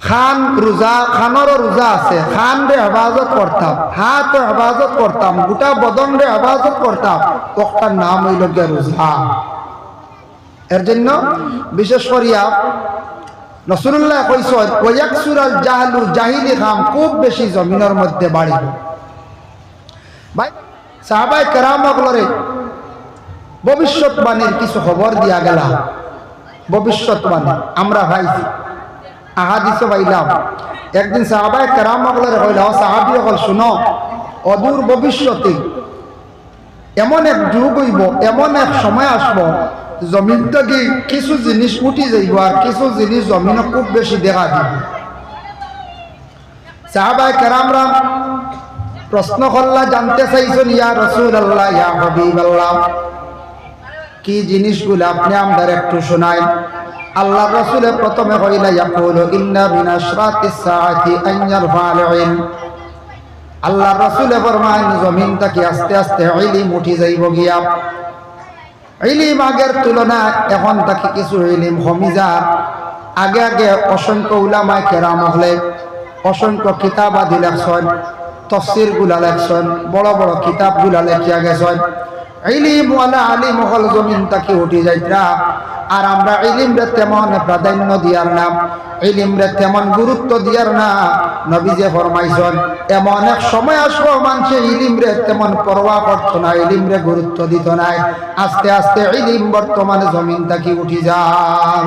খান রোজা খানরও রোজা আছে। খান রে হেফাজত করতাম হাত হেফাজত করতাম গোটা বদন রে হেফাজত করতাম ওটার নাম হইল গিয়া রোজা এর জন্য বিশেষ করিয়া নসরুল্লাহ কইস ওয়াকসুরাল জাহালু জাহিলি খাম, খুব বেশি জমিনের মধ্যে বাড়িব ভাই, সাহাবাই কেরামগলরে ভবিষ্যৎবাণীর কিছু খবর দিয়া গেল। ভবিষ্যৎবাণী আমরা ভাইছি আহাদিস পাইলাম। একদিন সাহাবায় কেরাম মগলের হইল সাহাবি হল শুনো, অদূর ভবিষ্যতে এমন এক যুগ হইব, এমন এক সময় আসব, জমিন থেকে কিছু জিনিস উঠি যাইব আর কিছু জিনিস জমিনে খুব বেশি দেখা দিব। সাহাবায় কেরাম রাম প্রশ্ন করলা, জানতে চাইছেন ইয়া রসুল আল্লাহ ইয়া হবিব আল্লাহ কি জিনিসগুলো আপনি আমাদের একটু শোনায়? আল্লাহ রসুলে প্রথমে হইলা ইয়াকুলু ইন্না মিন আশরাতিস সাআতি আন ইয়ারফাল ইলম আল্লাহ রসুলে ফরমান জমিন থেকে আস্তে আস্তে ইলিম উঠি যাইব গিয়া? ইলিম আগের তুলনা এখন তাকে কিছু ইলিম কমি যা। আগে আগে অসংখ্য উলামায় কেরাম হলে, অসংখ্য কিতাব আদি লেখছেন তফসিরগুলা লেখছেন, বড় বড় কিতাবগুলা লেখিয়া গেছেন। ইলিম ওয়ালা আলিম হল জমিন তাকে উঠি যাইতরা আর আমরা ইলিমরে তেমন প্রাধান্য দিয়ার না, ইলিমরে তেমন গুরুত্ব দিয়ার না, নবী যে ফরমাইছন, এমন এক সময় আসব মানুষে ইলিমরে তেমন পরোয়া করত না, ইলিমরে দিত নাই আস্তে আস্তে ইলিম বর্তমানে জমিন তাকে উঠি যায়?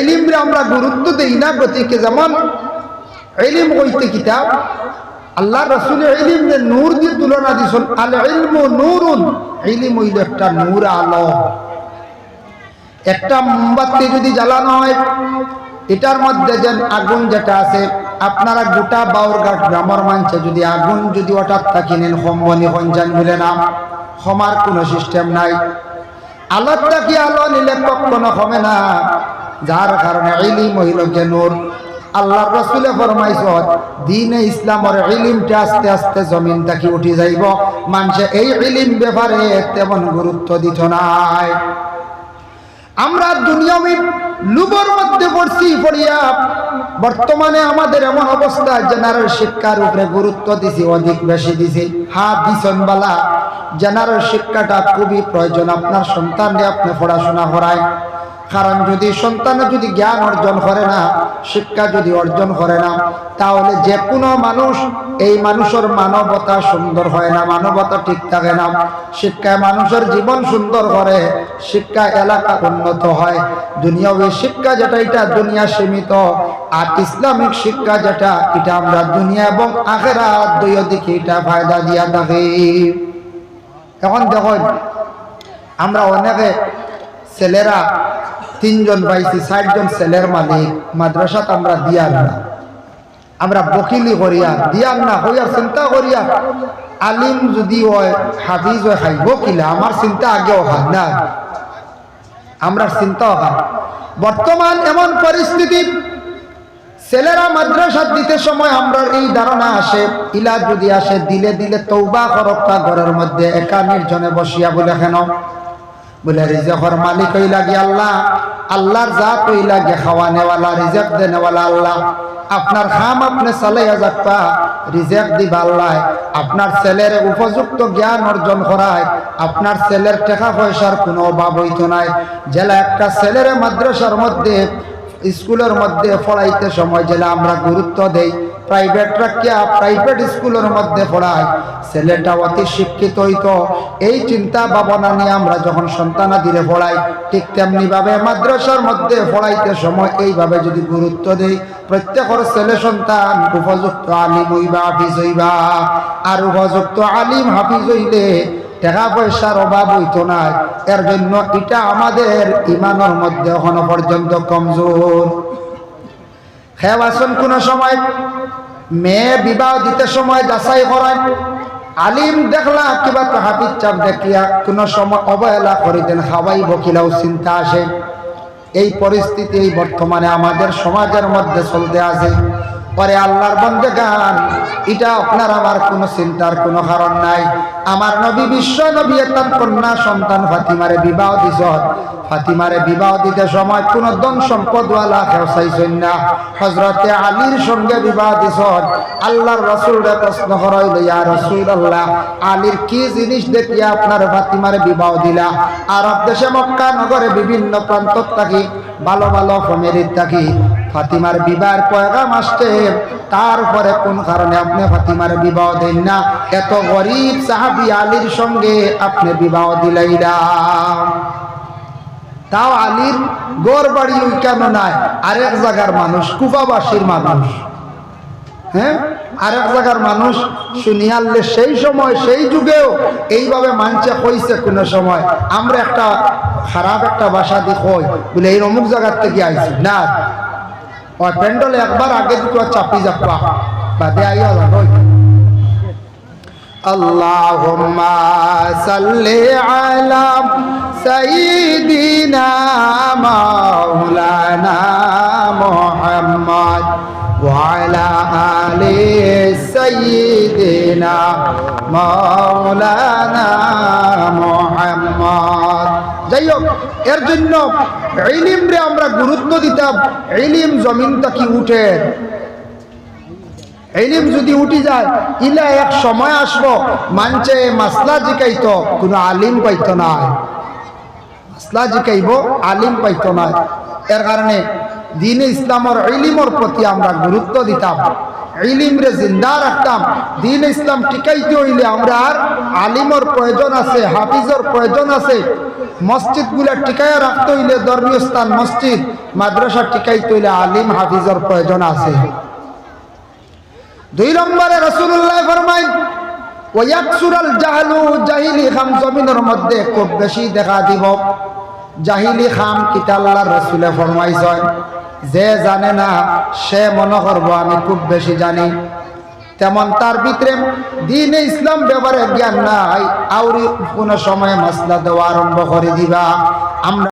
ইলিমরে আমরা গুরুত্ব দেই না, গতিকে যেমন ইলিম কইতে কিতাব আল্লাহ রসুল ইলিম যে নূর দিয়ে তুলনা দিছেন আল ইলম নূরুন। ইলিম হইল একটা নূর আলো। একটা মোমবাতি যদি জ্বালানো হয়, এটার মধ্যে যে আগুন যেটা আছে, আপনারা গোটা বাউরঘাট গ্রামের মানছে যদি আগুন যদি হঠাৎ থাকি নেন সম্বনি সঞ্চান বলে নাম সমার কোনো সিস্টেম নাই। আলোটা কি আলো নিলে কখনো কমে না। যার কারণে ইলিম হইল যে নূর। আল্লাহ রসুলে ফরমাইছ, দিনে ইসলামর ইলিমটা আস্তে আস্তে জমিন থাকি উঠি যাইব। মানুষে এই ইলিম ব্যাপারে তেমন গুরুত্ব দিত নাই। আমরা দুনিয়ামি লুবর মধ্যে পড়ছি পড়িয়া বর্তমানে আমাদের এমন অবস্থা, জেনারেল শিক্ষার উপরে গুরুত্ব দিছি, অধিক বেশি দিছি। হাত দিছন বালা, জেনারেল শিক্ষাটা খুবই প্রয়োজন। আপনার সন্তানকে আপনি পড়াশোনা করায়। কারণ যদি সন্তানে যদি জ্ঞান অর্জন করে না, শিক্ষা যদি অর্জন করে না, তাহলে যে কোনো মানুষ, এই মানুষের মানবতা সুন্দর হয় না, মানবতা ঠিক থাকে না। শিক্ষায় মানুষের জীবন সুন্দর করে, শিক্ষা এলাকা উন্নত হয় দুনিয়াবী শিক্ষা যেটা, এটা দুনিয়া সীমিত। আর ইসলামিক শিক্ষা যেটা, এটা আমরা দুনিয়া এবং আখেরা দুই দিকে এটা ফায়দা দিয়া থাকি। এখন দেখুন, আমরা অনেকে ছেলেরা তিনজন পাইছি ষাটজন ছেলের মালিক মাদ্রাসাত আমরা দিয়ার না। আমরা বকিলি করিয়া, দিয়ার না হইয়ার চিন্তা করিয়া, আলিম যদি হয়, হাফিজ হয় খাইব কিলা, আমার চিন্তা আগেও হয় না। আমরা চিন্তা হয় বর্তমান এমন পরিস্থিতি, ছেলেরা মাদ্রাসা দিতে সময় আমরা এই ধারণা আসে ইলা যদি আসে, দিলে দিলে তৌবা করক্কা ঘরের মধ্যে একা নির্জনে বসিয়া বলে কেন? বলে, রিজেকর মালিক হই লাগে আল্লাহ, আল্লাহর জাত হই লাগে খাওয়া নেওয়ালা, রিজেক দেনেওয়ালা আল্লাহ। আপনার খাম আপনি চালাইয়া যাত্রা রিজেক দিবা আল্লাহ। আপনার ছেলের উপযুক্ত জ্ঞান অর্জন করায়, আপনার ছেলের টাকা পয়সার কোনো অভাব হইতো নাই। জেলা একটা ছেলের মাদ্রাসার মধ্যে, স্কুলের মধ্যে পড়াইতে সময় জেলা আমরা গুরুত্ব দেই। প্রাইভেট রাখিয়া প্রাইভেট স্কুলের মধ্যে পড়ায়? ছেলেটা অতি শিক্ষিত হইতো। এই চিন্তা ভাবনা নিয়ে আমরা যখন সন্তানাদিরে পড়াই, ঠিক তেমনি ভাবে মাদ্রাসার মধ্যে পড়াইতে সময় এইভাবে যদি গুরুত্ব দেই, প্রত্যেকের ছেলে সন্তান উপযুক্ত আলিম হইবা, হাফিজ হইবা। আর উপযুক্ত আলিম, হাফিজ হইলে টাকা পয়সার অভাব হইতো না। এর জন্য এটা আমাদের ইমানের মধ্যে এখনও পর্যন্ত কমজোর। খেয়াল আসুন কোন সময়? মেয়ে বিবাহ দিতে সময় যাচাই করেন আলিম দেখলা, কিবা হাফিজ চাপ দেখিয়া কোনো সময় অবহেলা করিতেন হাওয়াই বকিলাও চিন্তা আসে। এই পরিস্থিতি এই বর্তমানে আমাদের সমাজের মধ্যে চলতে আছে। পরে আল্লাহর বন্ধে গান এটা আপনার আমার কোনো চিন্তার কোনো কারণ নাই। আমার নবী বিশ্ব নবী তার কন্যা সন্তান ফাতিমারে বিবাহ দিছ ফাতিমারে বিবাহ দিতে সময় কোনো ধন সম্পদওয়ালা কেউ চাইছেন না। হজরতে আলীর সঙ্গে বিবাহ দিছ আল্লাহর রসুলরে প্রশ্ন করাইল, ইয়া রসুল আল্লাহ আলীর কি জিনিস দেখিয়া আপনার ফাতিমারে বিবাহ দিলা? আরব দেশে মক্কা নগরে বিভিন্ন প্রান্ত থাকি, ভালো ভালো ফ্যামিলির থাকি। ফাতিমার বিবাহের পয়গাম আসছে। তারপরে কোন কারণে আপনি ফাতিমার বিবাহ দেন না? এত গরিব সাহাবি আলীর সঙ্গে আপনি বিবাহ দিলাইরা তাও আলীর গোর বাড়ি ওই কেন নাই? আরেক জায়গার মানুষ, কুফাবাসীর মানুষ। হ্যাঁ? আরেক জায়গার মানুষ শুনিয়ালে সেই সময়, সেই যুগেও এইভাবে মানছে, কইছে কোনো সময়, আমরা একটা খারাপ একটা বাসা দি কই? বলে, এই অমুক জায়গার থেকে আইছি। না। ওই প্যান্ডলে একবার আগে দুটো চাপি যাপা বাদে আইয়া যাব। اللهم صل على سيدنا مولانا محمد وعلى آل سيدنا مولانا محمد যাই হোক এর জন্য ইলিম রে আমরা গুরুত্ব দিতাম ইলিম জমিনটা কি উঠে এলিম যদি উঠি যায়, ইলা এক সময় আসব, মানছে মাসলা জিকাইতো, কোনো আলিম পাইতো না। মাসলা জিকাইব, আলিম পাইত না। এর কারণে দিন ইসলামর ইলিমর প্রতি আমরা গুরুত্ব দিতাম, ইলিমরে জিন্দা রাখতাম। দিন ইসলাম টিকাইতে হইলে আমরা আর আলিমর প্রয়োজন আছে, হাফিজর প্রয়োজন আছে। মসজিদগুলা টিকাইয়া রাখতে হইলে ধর্মীয় স্থান, মসজিদ, মাদ্রাসা টিকাইতে হইলে আলিম, হাফিজর প্রয়োজন আছে। দুই নম্বরে রসুল্লাহ ফরমাইন, ওয়াকসুরাল জাহালু জাহিলি খাম, জমিনের মধ্যে খুব বেশি দেখা দিব। জাহিলি খাম কিতা আল্লাহর রসুলে ফরমাইছেন যে জানে না, সে মনে করব আমি খুব বেশি জানি। তেমন তার ভিতরে দিনে ইসলাম ব্যাপারে জ্ঞান নাই, আউরি কোনো সময় মাসলা দেওয়া আরম্ভ করে দিবা। আমরা